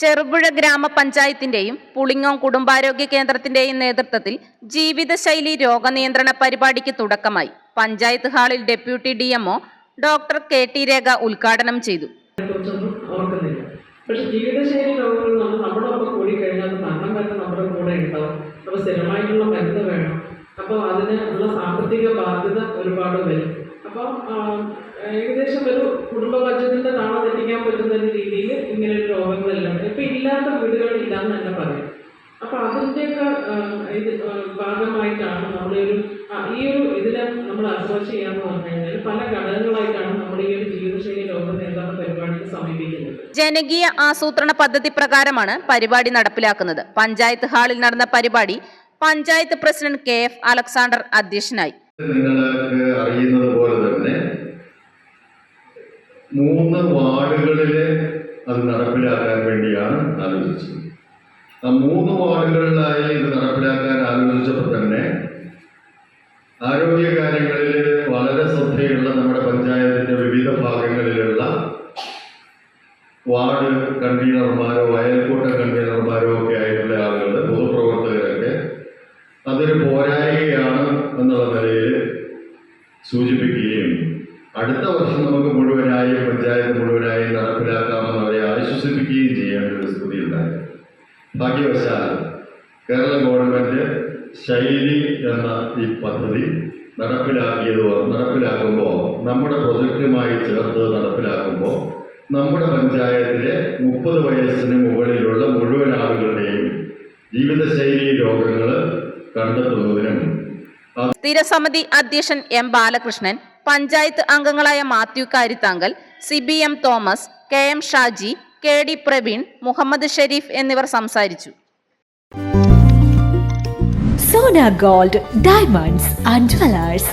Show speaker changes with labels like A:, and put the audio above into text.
A: ചെറുപുഴ ഗ്രാമപഞ്ചായത്തിന്റെയും പുളിങ്ങോം കുടുംബാരോഗ്യ കേന്ദ്രത്തിന്റെയും നേതൃത്വത്തിൽ ജീവിതശൈലി രോഗനിയന്ത്രണ പരിപാടിക്ക് തുടക്കമായി. പഞ്ചായത്ത് ഹാളിൽ deputy D MO doctor K T Rekha ഉദ്ഘാടനം ചെയ്തു.
B: പക്ഷെ ജീവിതശൈലി രോഗങ്ങൾ നമ്മൾ നമ്മുടെ ഒപ്പം കൂടി കഴിഞ്ഞാൽ മരണം വരെ നമ്മുടെ കൂടെ ഉണ്ടാവും. അപ്പോൾ സ്ഥിരമായിട്ടുള്ള മരുന്ന് വേണം. അപ്പോൾ അതിന് ഉള്ള സാമ്പത്തിക ബാധ്യത ഒരുപാട് വരും. അപ്പോൾ ഏകദേശം ഒരു കുടുംബ ബജറ്റിന്റെ നാളെ തെറ്റിക്കാൻ പറ്റുന്ന ഒരു ഇപ്പം ഇല്ലാത്ത വീടുകളില്ല എന്ന് തന്നെ പറയാം. അപ്പോൾ അതിന്റെയൊക്കെ ഇത് ഭാഗമായിട്ടാണ് നമ്മളൊരു ഈ ഒരു ഇതിനെ നമ്മൾ അപ്രോച്ച് ചെയ്യാന്ന് പറഞ്ഞു കഴിഞ്ഞാൽ പല ഘടകങ്ങളായിട്ടാണ് നമ്മൾ ഈ ഒരു ജീവിതശൈലി ലോക നേതാക്കൾ പരിപാടിക്ക് സമീപിക്കുന്നത്.
A: ജനകീയ ആസൂത്രണ പദ്ധതി പ്രകാരമാണ് പരിപാടി നടപ്പിലാക്കുന്നത്. പഞ്ചായത്ത് ഹാളിൽ നടന്ന പരിപാടി panchayat president K F Alexander അധ്യക്ഷനായി.
C: നിങ്ങൾക്ക് അറിയുന്നത് പോലെ തന്നെ മൂന്ന് വാർഡുകളിൽ അത് നടപ്പിലാക്കാൻ വേണ്ടിയാണ് ആലോചിച്ചത്. ആ മൂന്ന് വാർഡുകളിലായി ഇത് നടപ്പിലാക്കാൻ ആലോചിച്ചപ്പോൾ തന്നെ ആരോഗ്യകാര്യങ്ങളിൽ വളരെ ശ്രദ്ധയുള്ള നമ്മുടെ പഞ്ചായത്തിന്റെ വിവിധ ഭാഗങ്ങളിലുള്ള വാർഡ് കൺവീനർമാരോ അയൽക്കൂട്ട കൺവീനർമാരോ ഒക്കെ ആയിട്ടുള്ള ആളുകൾ പൊതുപ്രവർത്തകരൊക്കെ അതൊരു പോരായികയാണ് എന്നുള്ള നിലയിൽ സൂചിപ്പിക്കുകയും അടുത്ത വർഷം നമുക്ക് മുഴുവനായി പഞ്ചായത്ത് മുഴുവനായി നടപ്പിലാക്കാമെന്ന് അവരെ ആശ്വസിപ്പിക്കുകയും ചെയ്യേണ്ട ഒരു സ്ഥിതി ഉണ്ടായി. ഭാഗ്യവശാൽ കേരള ഗവൺമെന്റ് ശൈലി എന്ന ഈ പദ്ധതി നടപ്പിലാക്കിയത് നടപ്പിലാക്കുമ്പോൾ നമ്മുടെ പ്രൊജക്റ്റുമായി ചേർത്ത് നടപ്പിലാക്കുമ്പോൾ നമ്മുടെ പഞ്ചായത്തിലെ മുപ്പത് വയസ്സിന് മുകളിലുള്ള മുഴുവൻ ആളുകളുടെയും ജീവിതശൈലി രോഗങ്ങൾ കണ്ടെത്തുന്നതിനും
A: സ്ഥിരസമിതി അധ്യക്ഷൻ എം ബാലകൃഷ്ണൻ പഞ്ചായത്ത് അംഗങ്ങളായ Mathew Karithankal C B M Thomas K M Shaji K D Praveen Muhammad Sherif എന്നിവർ സംസാരിച്ചു.
D: Sona gold diamonds and jewellers.